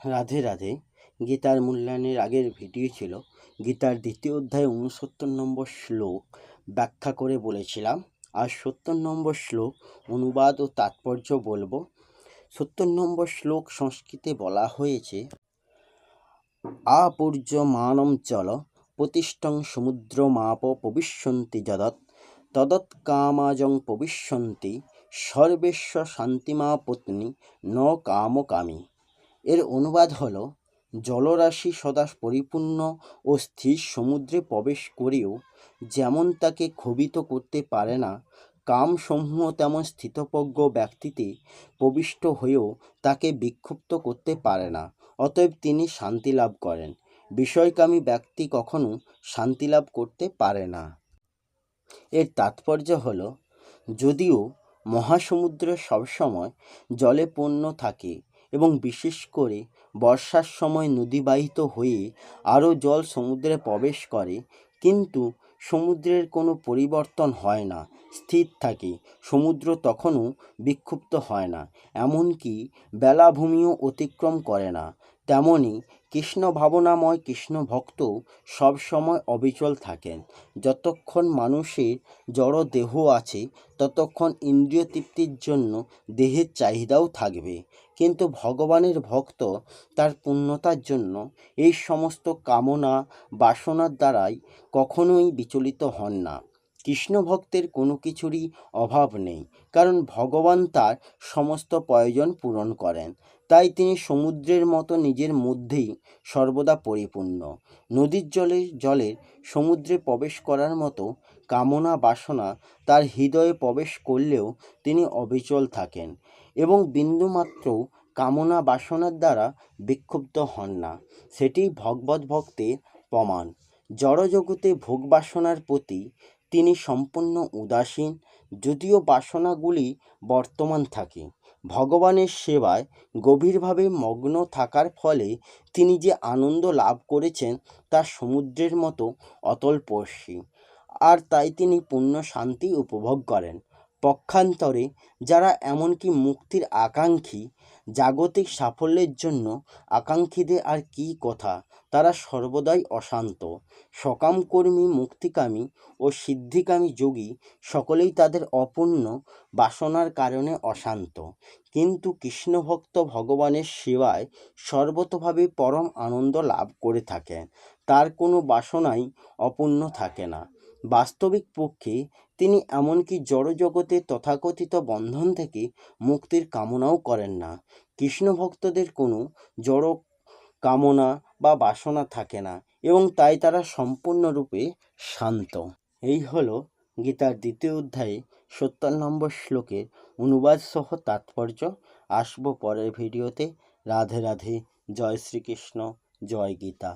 রাধে রাধে। গীতার মূল্যায়নের আগের ভিডিও ছিল গীতার দ্বিতীয় অধ্যায়ে উনসত্তর নম্বর শ্লোক। ব্যাখ্যা করে বলেছিলাম, আর সত্তর নম্বর শ্লোক অনুবাদ ও তাৎপর্য বলব। সত্তর নম্বর শ্লোক সংস্কৃতে বলা হয়েছে আপূর্য মানম চল, প্রতিষ্ঠং সমুদ্র মাপ পবিষ্যন্তি যদৎ, তদৎ কামাজং পবিষ্যন্তি সর্বেশ্ব শান্তিমা পত্নী ন কামকামী। এর অনুবাদ হলো, জলরাশি সদা পরিপূর্ণ ও স্থির সমুদ্রে প্রবেশ করেও যেমন তাকে ক্ষোভিত করতে পারে না, কামসমূহ তেমন স্থিতপ্রজ্ঞ ব্যক্তিতে প্রবিষ্ট হয়েও তাকে বিক্ষুব্ধ করতে পারে না, অতএব তিনি শান্তি লাভ করেন। বিষয়কামী ব্যক্তি কখনো শান্তি লাভ করতে পারে না। এর তাৎপর্য হল, যদিও মহাসমুদ্র সবসময় জলে পূর্ণ থাকে এবং বিশেষ করে বর্ষার সময় নদীবাহিত হয়ে আরও জল সমুদ্রে প্রবেশ করে, কিন্তু সমুদ্রের কোনো পরিবর্তন হয় না, স্থির থাকে। সমুদ্র তখনও বিক্ষুব্ধ হয় না, এমনকি বেলাভূমিও অতিক্রম করে না। তেমনি কৃষ্ণ ভাবনাময় কৃষ্ণ ভক্ত সবসময় অবিচল থাকেন। যতক্ষণ মানুষের জড় দেহ আছে, ততক্ষণ ইন্দ্রিয় তৃপ্তির জন্য দেহের চাহিদাও থাকবে। কিন্তু ভগবানের ভক্ত তার পূর্ণতার জন্য এই সমস্ত কামনা বাসনার দ্বারাই কখনোই বিচলিত হন না। কৃষ্ণ ভক্তের কোনো কিছুরই অভাব নেই, কারণ ভগবান তার সমস্ত প্রয়োজন পূরণ করেন। তাই তিনি সমুদ্রের মতো নিজের মধ্যেই সর্বদা পরিপূর্ণ। নদীর জলে, জলের সমুদ্রে প্রবেশ করার মতো কামনা বাসনা তার হৃদয়ে প্রবেশ করলেও তিনি অবিচল থাকেন এবং বিন্দুমাত্র কামনা বাসনার দ্বারা বিক্ষুব্ধ হন না। সেটি ভগবত ভক্তের প্রমাণ। জড়জগতে ভোগ বাসনার প্রতি তিনি সম্পূর্ণ উদাসীন, যদিও বাসনাগুলি বর্তমান থাকে। ভগবানের সেবায় গভীরভাবে মগ্ন থাকার ফলে তিনি যে আনন্দ লাভ করেছেন তা সমুদ্রের মতো অতলপর্শী। আর তাই তিনি পূর্ণ শান্তি উপভোগ করেন। পক্ষান্তরে যারা এমনকি মুক্তির আকাঙ্ক্ষী, জাগতিক সাফল্যের জন্য আকাঙ্ক্ষীদের আর কী কথা? তারা সর্বদাই অশান্ত। সকামকর্মী, মুক্তিকামী ও সিদ্ধিকামী যোগী সকলেই তাদের অপূর্ণ বাসনার কারণে অশান্ত। কিন্তু কৃষ্ণভক্ত ভগবানের সেবায় সর্বতভাবে পরম আনন্দ লাভ করে থাকেন। তার কোনো বাসনাই অপূর্ণ থাকে না। বাস্তবিক পক্ষে তিনি এমনকি জড়জগতের তথাকথিত বন্ধন থেকে মুক্তির কামনাও করেন না। কৃষ্ণ ভক্তদের কোনো জড় কামনা বা বাসনা থাকে না এবং তাই তারা সম্পূর্ণরূপে শান্ত। এই হলো গীতার দ্বিতীয় অধ্যায়ে সত্তর নম্বর শ্লোকের অনুবাদ সহ তাৎপর্য। আসব পরের ভিডিওতে। রাধে রাধে। জয় শ্রীকৃষ্ণ। জয় গীতা।